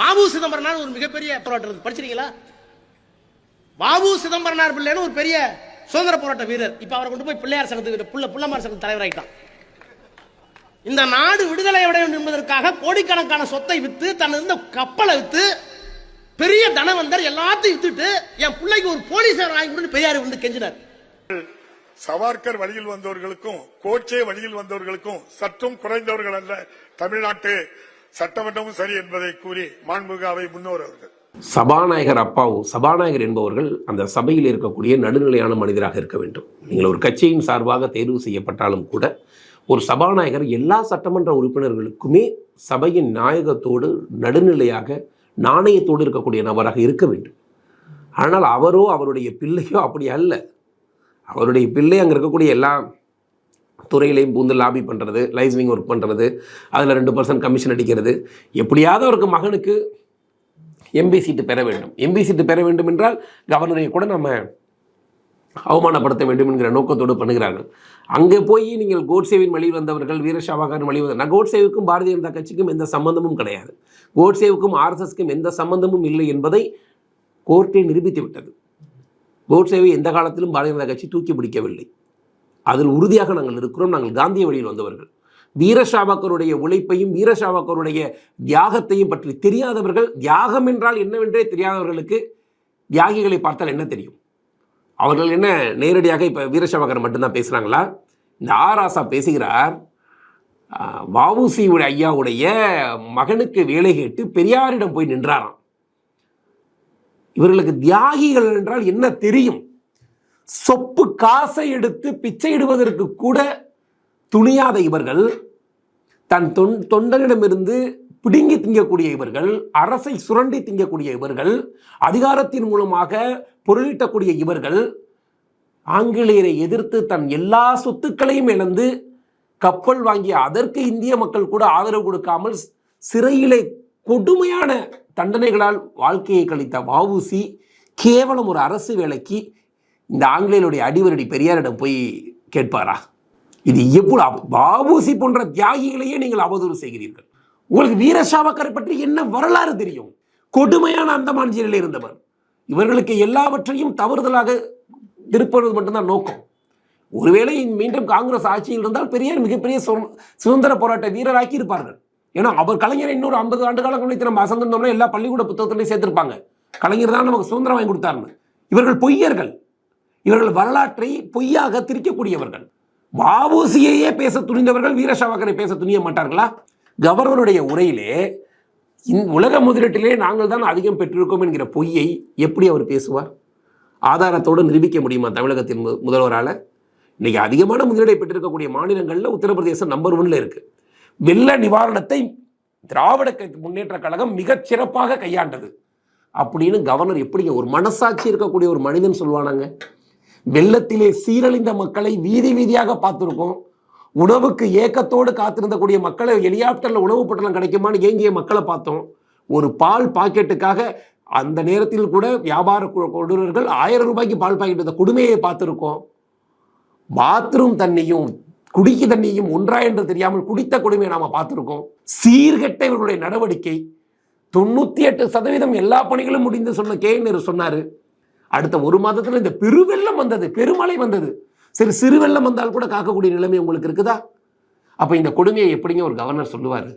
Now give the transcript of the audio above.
வாவு சிதம்பரனார் ஒரு மிகப்பெரிய போராட்டம் படிச்சிருக்கீங்களா? வாவு சிதம்பரனார் பிள்ளைன்னு ஒரு பெரிய சுதந்திர போராட்ட வீரர். இப்ப அவரை கொண்டு போய் பிள்ளையார் சங்கத்துக்கு புள்ள புள்ளமார் சங்க தலைவராயிட்டான். இந்த நாடு விடுதலை அடைய வேண்டும் என்பதற்காக கோடிக்கணக்கான சொத்தை வித்து தன் இருந்த கப்பலை வித்து பெரிய தனவந்தர் எல்லாத்தையும் வித்துட்டு என் பிள்ளைக்கு ஒரு போலீஸார் வாங்கி கொடுத்து பெரியார் வந்து கெஞ்சினார். சவார்கர் வழியில் வந்தவர்களுக்கும் கோட்சே வழியில் வந்தவர்களுக்கும் சற்றும் குறைந்தவர்கள் அல்ல தமிழ்நாட்டு சட்டமன்றமும் சரி என்பதை கூறி மாண்புமிகு அவை முன்னோர் அவர்கள். சபாநாயகர் அப்பாவு சபாநாயகர் என்பவர்கள் அந்த சபையில் இருக்கக்கூடிய நடுநிலையான மனிதராக இருக்க வேண்டும். நீங்கள் ஒரு கட்சியின் சார்பாக தேர்வு செய்யப்பட்டாலும் கூட ஒரு சபாநாயகர் எல்லா சட்டமன்ற உறுப்பினர்களுக்குமே சபையின் நாயகத்தோடு நடுநிலையாக நாணயத்தோடு இருக்கக்கூடிய நபராக இருக்க வேண்டும். ஆனால் அவரோ அவருடைய பிள்ளையோ அப்படி அல்ல. அவருடைய பிள்ளை அங்கே இருக்கக்கூடிய எல்லா துறையிலையும் பூந்து லாபி பண்ணுறது லைசனிங் ஒர்க் பண்ணுறது அதில் ரெண்டு பர்சன்ட் கமிஷன் அடிக்கிறது. எப்படியாவது அவருக்கு மகனுக்கு எம்பி சீட்டு பெற வேண்டும். எம்பி சீட்டு பெற வேண்டும் என்றால் கவர்னரை கூட நம்ம அவமானப்படுத்த வேண்டும் என்கிற நோக்கத்தோடு பண்ணுகிறார்கள். அங்கே போய் நீங்கள் கோட்சேவின் வழியில் வந்தவர்கள் வீரஷாவாகர் வழி வந்த நான் கோட்சேவுக்கும் பாரதிய ஜனதா கட்சிக்கும் எந்த சம்பந்தமும் கிடையாது. கோட்சேவுக்கும் ஆர்எஸ்எஸ்க்கும் எந்த சம்பந்தமும் இல்லை என்பதை கோர்ட்டை நிரூபித்து விட்டது. கோட்சேவை எந்த காலத்திலும் பாரதிய ஜனதா கட்சி தூக்கி பிடிக்கவில்லை. அதில் உறுதியாக நாங்கள் இருக்கிறோம். நாங்கள் காந்திய வழியில் வந்தவர்கள். வீரஷாவாக்கருடைய உழைப்பையும் வீரஷாவாக்கருடைய தியாகத்தையும் பற்றி தெரியாதவர்கள் தியாகம் என்றால் என்னவென்றே தெரியாதவர்களுக்கு தியாகிகளை பார்த்தால் என்ன தெரியும்? அவர்கள் என்ன நேரடியாக இப்போ வீரஷாவாக்கர் மட்டும்தான் பேசுகிறாங்களா இந்த ஆராசா பேசுகிறார் வவுசியுடைய ஐயாவுடைய மகனுக்கு வேலை கேட்டு பெரியாரிடம் போய் நின்றாராம். இவர்களுக்கு தியாகிகள் என்றால் என்ன தெரியும்? சொப்பு காசை எடுத்து பிச்சையிடுவதற்கு கூட துணியாத இவர்கள் தன் தொன் தொண்டனிடமிருந்து பிடுங்கி திங்கக்கூடிய இவர்கள் அரசை சுரண்டி திங்கக்கூடிய இவர்கள் அதிகாரத்தின் மூலமாக பொருளீட்டக்கூடிய இவர்கள் ஆங்கிலேயரை எதிர்த்து தன் எல்லா சொத்துக்களையும் இழந்து கப்பல் வாங்கிய அதற்கு இந்திய மக்கள் கூட ஆதரவு கொடுக்காமல் சிறையிலே கொடுமையான தண்டனைகளால் வாழ்க்கையை கழித்த வவுசி கேவலம் ஒரு அரசு வேலைக்கு இந்த ஆங்கிலேயருடைய அடிவரடி பெரியாரிடம் போய் கேட்பாரா? இது எவ்வளவு பாபுசி போன்ற தியாகிகளையே நீங்கள் அவதூறு செய்கிறீர்கள். உங்களுக்கு வீரசாவக்கரை பற்றி என்ன வரலாறு தெரியும்? கொடுமையான அந்தமான் ஜெயிலில் இருந்தவர். இவர்களுக்கு எல்லாவற்றையும் தவறுதலாக திருப்பது மட்டும்தான் நோக்கம். ஒருவேளை மீண்டும் காங்கிரஸ் ஆட்சியில் இருந்தால் பெரியார் மிகப்பெரிய சுதந்திர- சுதந்திர போராட்ட வீரராக்கி இருப்பார்கள். ஏன்னா அவர் கலைஞரை இன்னொரு ஐம்பது ஆண்டு காலம் கழித்து நம்ம அசந்திருந்தோம்னா எல்லா பள்ளிக்கூட புத்தகத்திலையும் சேர்த்திருப்பாங்க. கலைஞர் தான் நமக்கு சுதந்திரம் வாங்கி கொடுத்தாருன்னு இவர்கள் பொய்யர்கள். இவர்கள் வரலாற்றை பொய்யாக திரிக்கக்கூடியவர்கள். வாவூசியையே பேச துணிந்தவர்கள் வீர சாவர்கரை பேச துணிய மாட்டார்களா? கவர்னருடைய உரையிலே உலக முதலீட்டிலே நாங்கள் தான் அதிகம் பெற்றிருக்கோம் என்கிற பொய்யை எப்படி அவர் பேசுவார்? ஆதாரத்தோடு நிரூபிக்க முடியுமா தமிழகத்தின் முதல்வரால்? இன்றைக்கி இன்னைக்கு அதிகமான முதலீடை பெற்றிருக்கக்கூடிய மாநிலங்களில் உத்தரப்பிரதேசம் நம்பர் ஒன்ல இருக்கு. வெள்ள நிவாரணத்தை திராவிட முன்னேற்ற கழகம் மிகச் சிறப்பாக கையாண்டது. அப்படின்னு கவர்னர் எப்படிங்க ஒரு மனசாட்சி இருக்கக்கூடிய ஒரு மனிதன் சொல்லுவானாங்க வெள்ளத்திலே சீரழிந்த மக்களை வீதி வீதியாக பார்த்துருக்கோம் உணவுக்கு ஏக்கத்தோடு காத்திருந்தக்கூடிய மக்களை ஹெலிகாப்டர்ல உணவு பொட்டலம் கிடைக்குமான்னு ஏங்கிய மக்களை பார்த்தோம். ஒரு பால் பாக்கெட்டுக்காக அந்த நேரத்தில் கூட வியாபார கு- கொடூரர்கள் ஆயிரம் ரூபாய்க்கு பால் பாக்கெட் கொடுமையை பார்த்துருக்கோம். பாத்ரூம் தண்ணியும் குடிக்க தண்ணியும் ஒன்றா என்று தெரியாமல் குடித்த கொடுமையை நாம பார்த்துருக்கோம். சீர்கெட்ட இவர்களுடைய நடவடிக்கை. தொண்ணூத்தி எட்டு சதவீதம் எல்லா பணிகளும் முடிந்து சொன்ன கே நேரு சொன்னாரு. அடுத்த ஒரு மாதத்தில் இந்த பெருவெள்ளம் வந்தது பெருமழை வந்தது. சரி சிறு வெள்ளம் வந்தால் கூட காக்கக்கூடிய நிலைமை உங்களுக்கு இருக்குதா? அப்போ இந்த கொடுமையை எப்படிங்க ஒரு கவர்னர் சொல்லுவார்?